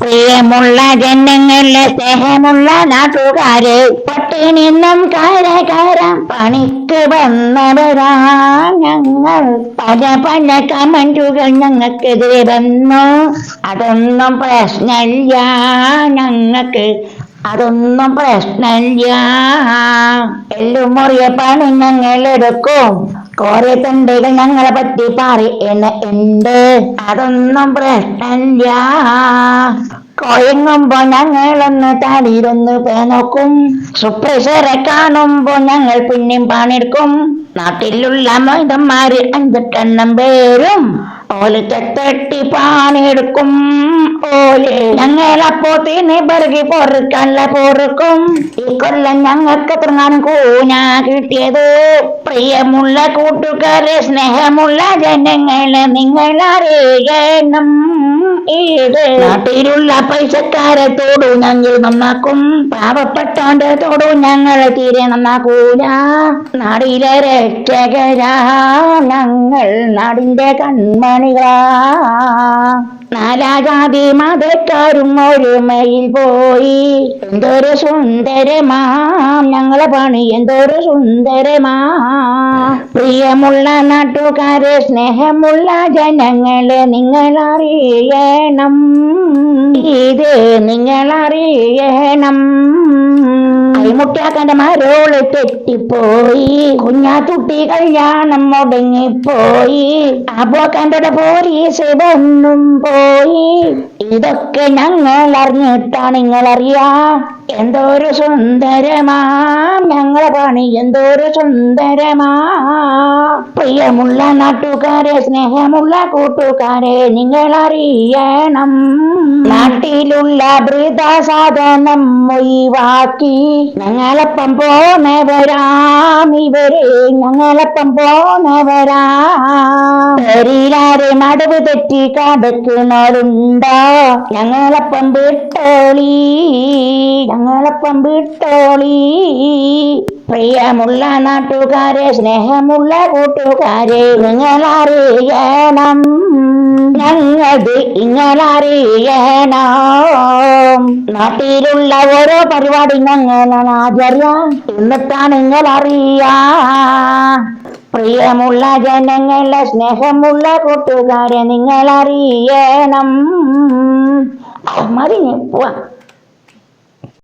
പ്രിയമുള്ള ജനങ്ങളെ സ്നേഹമുള്ള നാട്ടുകാര് പട്ടിണിന്നും കാരകാരം പണിക്ക് വന്നവരാ. ഞങ്ങൾ പല പല കമന്റുകൾ ഞങ്ങൾക്കെതിരെ വന്നു. അതൊന്നും പ്രശ്നമില്ല. ഞങ്ങൾക്ക് അതൊന്നും പ്രശ്നമില്ല. എല്ലും മുറിയ പണി ഞങ്ങൾ എടുക്കും. കുറെ തണ്ടുകൾ ഞങ്ങളെ പറ്റി പാറി എന്ന് ഉണ്ട്. അതൊന്നും പ്രശ്നമില്ല. കൊയങ്ങുമ്പോ ഞങ്ങളൊന്ന് തടിയിലൊന്ന് നോക്കും. സുപ്രഷറെ കാണുമ്പോ ഞങ്ങൾ പിന്നെയും പണിയെടുക്കും. നാട്ടിലുള്ള മൈതന്മാര് അഞ്ചെട്ടെണ്ണം പേരും. ഓലത്തെ തട്ടി പണിയെടുക്കും. ഓൽ ഞങ്ങളപ്പോത്തിന് പെറുകി പൊറുക്കല്ല പൊറുക്കും. ഈ കൊല്ലം ഞങ്ങൾക്ക് തുടങ്ങാൻ കൂന കിട്ടിയത്. പ്രിയമുള്ള കൂട്ടുകാരെ സ്നേഹമുള്ള ജനങ്ങളെ നിങ്ങൾ അറിയണം. ഇത് നാട്ടിലുള്ള പൈസക്കാരെ തോടു ഞങ്ങൾ നന്നാക്കും. പാവപ്പെട്ടോന്റെ തോടു ഞങ്ങൾ തീരെ നന്നാക്കൂല. നാടിലെ രക്ഷകരാ ഞങ്ങൾ നാടിന്റെ കൺമണികളാ. നാലാജാതി മതക്കാരും ഒരുമയിൽ പോയി. എന്തൊരു സുന്ദരമാം ഞങ്ങളെ പണി എന്തൊരു സുന്ദരമാ. പ്രിയമുള്ള നാട്ടുകാരെ സ്നേഹമുള്ള ജനങ്ങളെ നിങ്ങൾ അറിയണം ഇത് നിങ്ങൾ അറിയണം കൈമുട്ടാക്കന്റെ മരോൾ തെറ്റിപ്പോയി. കുഞ്ഞാത്തുട്ടി കല്യാണം മുടങ്ങിപ്പോയി. അപ്പോക്കന്റെ പോലീസ് വന്നും പോയി. ഇതൊക്കെ ഞങ്ങൾ അറിഞ്ഞിട്ടാണ് നിങ്ങൾ അറിയാ എന്തോരു സുന്ദരമാ. ഞങ്ങളെ പണി എന്തോരു സുന്ദരമാ. പ്രിയമുള്ള നാട്ടുകാരെ സ്നേഹമുള്ള കൂട്ടുകാരെ നിങ്ങൾ അറിയണം നാട്ടിലുള്ള വൃതാസാധനം ഒഴിവാക്കി ഞങ്ങളപ്പം പോന്നവരാം. ഇവരെ ഞങ്ങളപ്പം പോന്നവരാരെ മടവ് തെറ്റി കടക്കുന്നവരുണ്ടോ ഞങ്ങളപ്പം വിട്ടോളി. ഞങ്ങളപ്പം വിട്ടോളി പ്രിയമുള്ള നാട്ടുകാരെ സ്നേഹമുള്ള കൂട്ടുകാരെ നിങ്ങൾ അറിയണം ഞങ്ങളത് ഇങ്ങളറിയണം നാട്ടിലുള്ള ഓരോ പരിപാടി ഞങ്ങളാണ് ആചാര്യം. എന്നിട്ടാണ് നിങ്ങൾ അറിയാ പ്രിയമുള്ള ജനങ്ങളെ സ്നേഹമുള്ള കൂട്ടുകാരെ നിങ്ങൾ അറിയണം മതി പോവാ.